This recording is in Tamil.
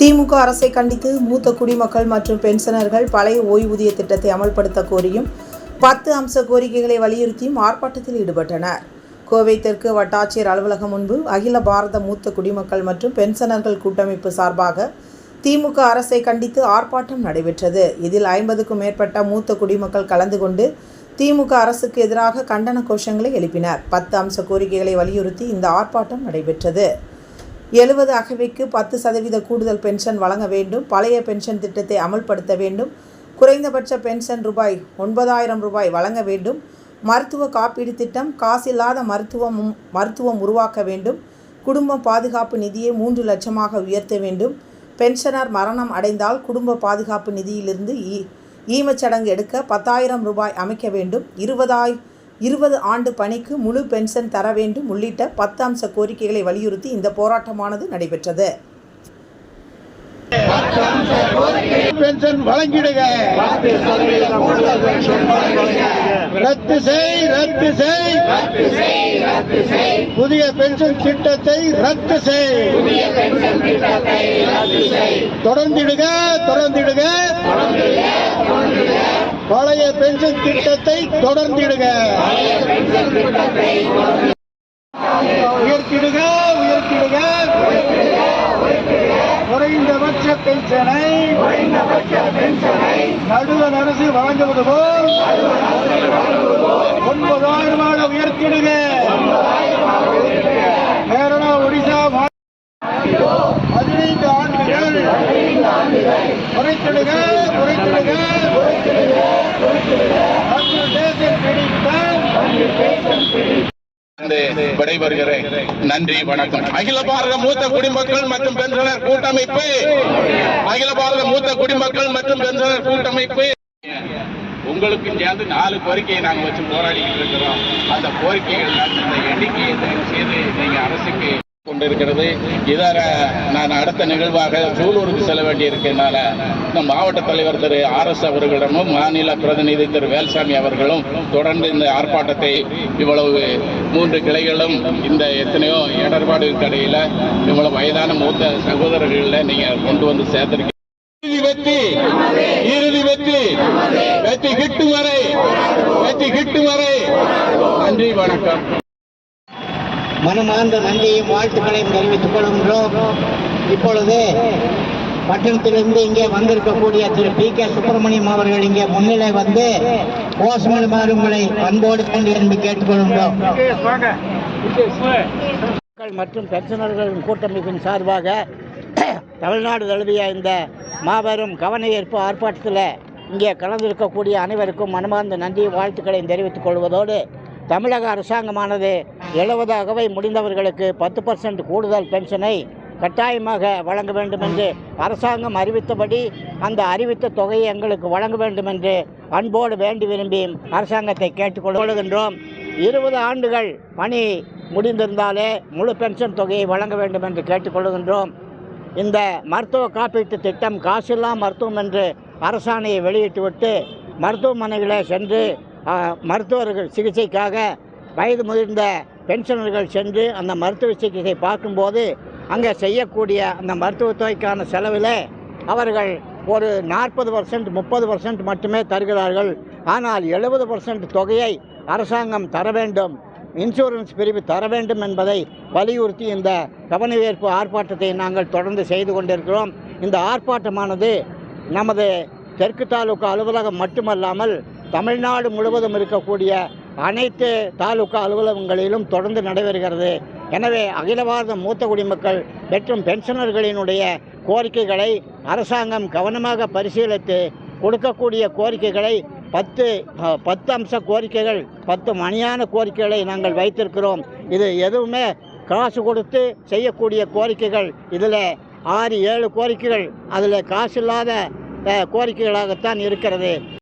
திமுக அரசை கண்டித்து மூத்த குடிமக்கள் மற்றும் பென்ஷனர்கள் பழைய ஓய்வூதிய திட்டத்தை அமல்படுத்த கோரியும் பத்து அம்ச கோரிக்கைகளை வலியுறுத்தியும் ஆர்ப்பாட்டத்தில் ஈடுபட்டனர். கோவை தெற்கு வட்டாட்சியர் அலுவலகம் முன்பு அகில பாரத மூத்த குடிமக்கள் மற்றும் பென்ஷனர்கள் கூட்டமைப்பு சார்பாக திமுக அரசை கண்டித்து ஆர்ப்பாட்டம் நடைபெற்றது. இதில் ஐம்பதுக்கும் மேற்பட்ட மூத்த குடிமக்கள் கலந்து கொண்டு திமுக அரசுக்கு எதிராக கண்டன கோஷங்களை எழுப்பினர். பத்து அம்ச கோரிக்கைகளை வலியுறுத்தி இந்த ஆர்ப்பாட்டம் நடைபெற்றது. எழுபது அகவைக்கு பத்து சதவீத கூடுதல் பென்ஷன் வழங்க வேண்டும். பழைய பென்ஷன் திட்டத்தை அமல்படுத்த வேண்டும். குறைந்தபட்ச பென்ஷன் ரூபாய் ஒன்பதாயிரம் ரூபாய் வழங்க வேண்டும். மருத்துவ காப்பீடு திட்டம் காசில்லாத மருத்துவம் மருத்துவம் உருவாக்க வேண்டும். குடும்ப பாதுகாப்பு நிதியை மூன்று லட்சமாக உயர்த்த வேண்டும். பென்ஷனர் மரணம் அடைந்தால் குடும்ப பாதுகாப்பு நிதியிலிருந்து ஈ ஈமச்சடங்கு எடுக்க பத்தாயிரம் ரூபாய் அமைக்க வேண்டும். இருபதாய் இருபது ஆண்டு பணிக்கு முழு பென்ஷன் தர வேண்டும் உள்ளிட்ட பத்து அம்ச கோரிக்கைகளை வலியுறுத்தி இந்த போராட்டமானது நடைபெற்றது. பென்ஷன் வழங்கிடுக ரத்து செய் ரத்து செய். புதிய பென்ஷன் திட்டத்தை ரத்து செய். தொடர்ந்திடுக தொடர்ந்திடுக பழைய பென்ஷன் திட்டத்தை தொடர்ந்திடுக உயர்த்திடுக உயர்த்திடுக குறைந்தபட்ச பென்ஷனை நடுவண் அரசு வழங்குவது போல் ஒன்பதாயிரம் ரூபாய் உயர்த்திடுக கேரளா ஒடிசா பதினைந்து ஆண்டுகள் குறைத்திடுக குறைத்திடுக இருந்து விடைபெறுகிறேன். நன்றி வணக்கம். அகில பாரத மூத்த குடிமக்கள் மற்றும் பெண்களர் கூட்டமைப்பு. அகில பாரத மூத்த குடிமக்கள் மற்றும் பெண்களர் கூட்டமைப்பு. உங்களுக்கு சேர்ந்து நாலு கோரிக்கையை நாங்க வச்சு போராடிக்கிட்டு இருக்கிறோம். அந்த கோரிக்கைகள் எண்ணிக்கையை தயவு செய்து நீங்க அரசுக்கு கொண்டிருக்கிறது. இதர நான் அடுத்த நிகழ்வாக சூலூருக்கு செல்ல வேண்டியிருக்கனால நம் மாவட்ட தலைவர் திரு ஆர் எஸ் அவர்களிடமும் மாநில பிரதிநிதி திரு வேல்சாமி அவர்களும் தொடர்ந்து இந்த ஆர்ப்பாட்டத்தை இவ்வளவு மூன்று கிளைகளும் இந்த எத்தனையோ இடர்பாடுகளுக்கு இடையில இவ்வளவு வயதான மூத்த சகோதரர்களில் நீங்க கொண்டு வந்து சேர்த்திருக்கீங்க. இறுதி வெற்றி இறுதி வெற்றி வெற்றி கிட்டும் வரை வெற்றி கிட்டும் வரை. நன்றி வணக்கம். மனமார்ந்த நன்றியும் வாழ்த்துக்களையும் தெரிவித்துக் கொள்கின்றோம். இப்பொழுது பட்டணத்திலிருந்து இங்கே வந்திருக்கக்கூடிய திரு பி கே சுப்பிரமணியம் அவர்கள் இங்கே முன்னிலை வந்து கோஷமிடுமாறு உங்களை அன்போடு கண்டு என்று கேட்டுக்கொள்கின்றோம் மற்றும் பென்ஷனர்களின் கூட்டமைப்பின் சார்பாக தமிழ்நாடு தழுவிய இந்த மாபெரும் கவனஈர்ப்பு ஆர்ப்பாட்டத்தில் இங்கே கலந்திருக்கக்கூடிய அனைவருக்கும் மனமார்ந்த நன்றி வாழ்த்துக்களையும் தெரிவித்துக் கொள்வதோடு தமிழக அரசாங்கமானது எழுபது அகவை முடிந்தவர்களுக்கு பத்து பர்சன்ட் கூடுதல் பென்ஷனை கட்டாயமாக வழங்க வேண்டும் என்று அரசாங்கம் அறிவித்தபடி அந்த அறிவித்த தொகையை எங்களுக்கு வழங்க வேண்டும் என்று அன்போடு வேண்டி விரும்பி அரசாங்கத்தை கேட்டுக்கொள்கின்றோம் இருபது ஆண்டுகள் பணி முடிந்திருந்தாலே முழு பென்ஷன் தொகையை வழங்க வேண்டும் என்று கேட்டுக்கொள்கின்றோம். இந்த மருத்துவ காப்பீட்டு திட்டம் காசில்லா மருத்துவம் என்று அரசாணையை வெளியிட்டுவிட்டு மருத்துவமனைகளை சென்று மருத்துவர்கள் சிகிச்சைக்காக வயது முதிர்ந்த பென்ஷனர்கள் சென்று அந்த மருத்துவ சிகிச்சை பார்க்கும்போது அங்கே செய்யக்கூடிய அந்த மருத்துவத்துறைக்கான தொகைக்கான செலவில் அவர்கள் ஒரு நாற்பது பர்சன்ட் முப்பது பர்சன்ட் மட்டுமே தருகிறார்கள். ஆனால் எழுபது பர்சன்ட் தொகையை அரசாங்கம் தர வேண்டும். இன்சூரன்ஸ் பிரிவு தர வேண்டும் என்பதை வலியுறுத்தி இந்த கவனவேற்பு ஆர்ப்பாட்டத்தை நாங்கள் தொடர்ந்து செய்து கொண்டிருக்கிறோம். இந்த ஆர்ப்பாட்டமானது நமது தெற்கு தாலுகா அலுவலகம் மட்டுமல்லாமல் தமிழ்நாடு முழுவதும் இருக்கக்கூடிய அனைத்து தாலுகா அலுவலகங்களிலும் தொடர்ந்து நடைபெறுகிறது. எனவே அகில பாரத மூத்த குடிமக்கள் மற்றும் பென்ஷனர்களினுடைய கோரிக்கைகளை அரசாங்கம் கவனமாக பரிசீலித்து கொடுக்கக்கூடிய கோரிக்கைகளை பத்து பத்து அம்ச கோரிக்கைகள் பத்து மணியான கோரிக்கைகளை நாங்கள் வைத்திருக்கிறோம். இது எதுவுமே காசு கொடுத்து செய்யக்கூடிய கோரிக்கைகள். இதில் ஆறு ஏழு கோரிக்கைகள். அதில் காசு இல்லாத கோரிக்கைகளாகத்தான் இருக்கிறது.